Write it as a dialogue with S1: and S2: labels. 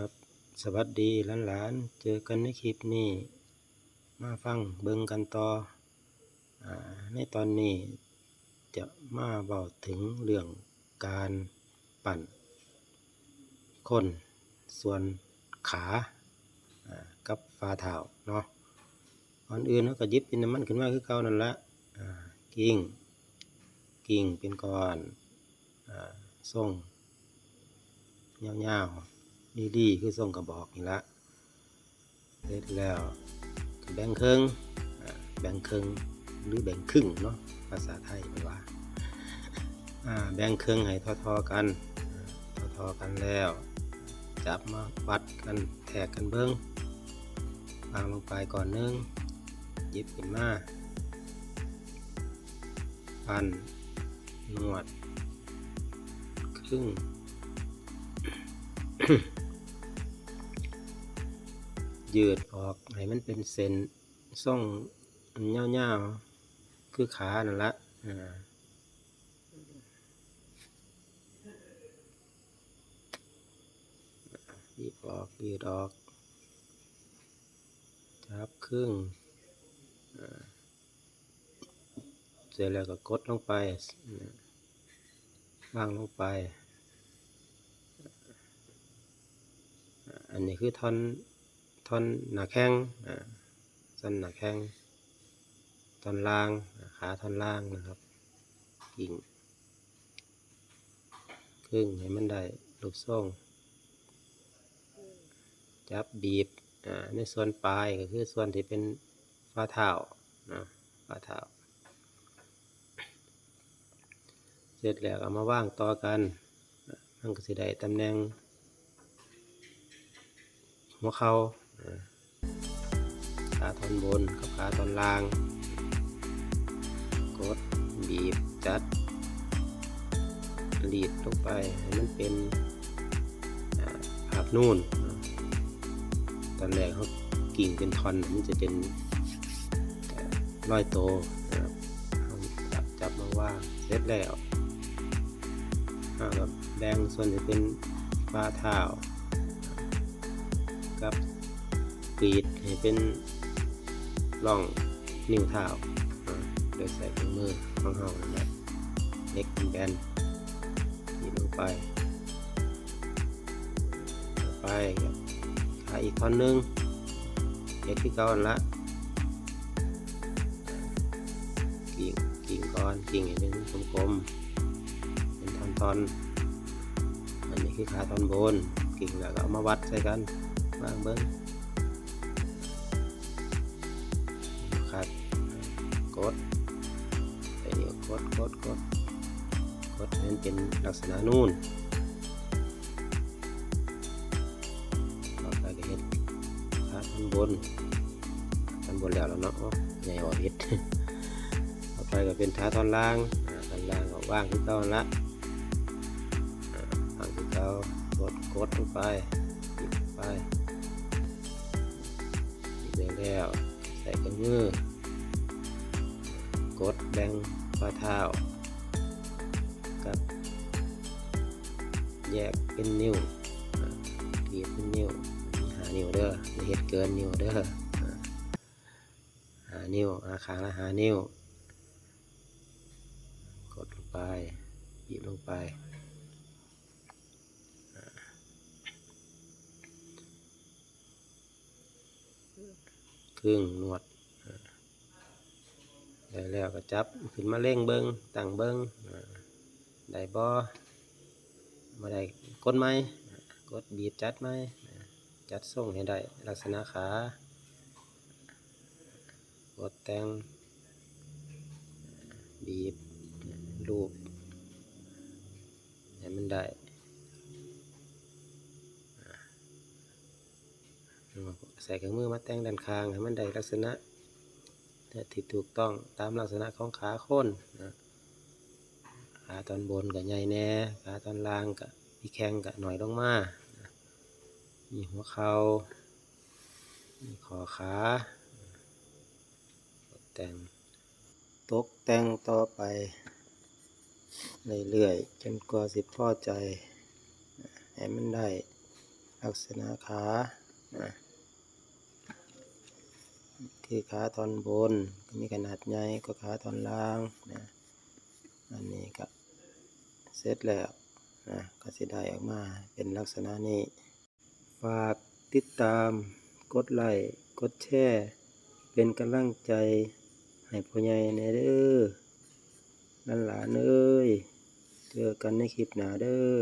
S1: ครับ สวัสดีหลานๆ เจอกันในคลิปนี้ มาฟังเบิ่งกันต่ออในตอนนี้จะมาบอกถึงเรื่องการปั่นคนส่วนขาากับฝ่าเท้าเนาะก่อนอื่นเราก็ยิบเป็นน้ำมันขึ้นมาคือเก่านั่นละกิ้งกิ่งเป็นก้อนอส่งยาวๆ ดีๆคือส่งกระบอกนี่ละเสร็จแล้วแบ่งครึ่งแบ่งครึ่งหรือแบ่งครึ่งเนาะภาษาไทยเป็นว่าแบ่งครึ่งให้ทอๆกันอ่าทอๆกันแล้ว จับมาวัดกันแทกกันเบิ้งวางลงไปก่อนหนึงหยิบขึ้นมาพันนวดครึ่ง ยืดออกให้มันเป็นเส้นส่องเงาวๆคือขานั่นละอ่ายืดออกยืดออกจับครึ่งเสร็จแล้วก็กดลงไปวางลงไป อันนี้คือท่อน ท่อนหน้าแข้งอ่าท่อนหน้าแข้งท่อนล่างขาท่อนล่างนะครับยิงครึ่งให้มันได้ลูกส่งจับบีบในส่วนปลายก็คือส่วนที่เป็นฝ่าเท้านะฝ่าเท้าเสร็จแล้วเอามาว่างต่อกันมันก็สิได้ตำแหน่งหัวเขา่า ขาท่อนบนกับขาท่อนล่าง กดบีบจัดลีดลงไปให้มันเป็นอ่าภาพนูนอ่าตอนแรกเขากิ่งเป็นท่อนมันจะเป็นร้อยโตนะครับจับจับมาว่าเสร็จแล้วเอากับแดงส่วนที่เป็นฝ่าเท้ากับ กรีดให้เป็นร่องนิ้วเท้าโดยใส่เครื่องมือของเฮานั่นแหละเล็กแบนกรีดลงไปต่อไปขาอีกท่อนนึงเล็กที่เก่าอันละกิ่งกิ่งก้อนกิ่งให้เป็นกลมๆเป็นท่อนๆอันนี้คือขาท่อนบนกิ่งแล้วก็เอามาวัดใส่กันวางเบิ้ง ขัดกดไอ้นี่กดกดกดกดให้นเป็นลักษณะนูนต่อไปก็เฮ็ดขาท่อนบนท่อนบนแล้วแล้วเนาะใหญ่กว่าเฮ็ดต่อไปก็เป็นขาท่อนล่างท่อนล่างก็ว่างคือเก่าหั่นละทางที่เขากดกดลงไปหยิบไปหยิบได้แล้ว ใส่กันมือกดแบงฝ่าเท้ากับแยกเป็นนิ้วอ่ากรีดเป็นนิ้วมีหานิ้วเด้ออย่าเฮ็ดเกินนิ้วเด้อหานิ้วอาคางละหานิ้ว กดลงไปหยิบลงไป ครึ่งนวดได้แล้วก็จับขึ้นมาเร่งเบิงตั้งเบิงได้บ่มาได้กดไหมกดบีบจัดไหมจัดส่งให้ได้ลักษณะขากดแต่งบีบรูปให้มันได้ ใส่เครื่องมือมาแต่งด้านข้างให้มันได้ลักษณะที่ถูกต้องตามลักษณะของขาโคนนะขาตอนบนกับใหญ่แน่ขาตอนล่างกับพี่แข้งกับหน่อยลงมามีหัวเขา่ามีคอขาตกแต่งตกแต่งต่อไปเรื่อยๆจนกว่าสิพอใจให้มันได้ลักษณะขานะ คือขาตอนบนก็มีขนาดใหญ่กว่าขาตอนล่างนะอันนี้ก็เสร็จแล้วนะก็สิได้ออกมาเป็นลักษณะนี้ ฝากติดตามกดไลค์กดแชร์เป็นกำลังใจ ให้พ่อใหญ่ในเด้อหลานเอ้ยเจอกันในคลิปหน้าเด้อ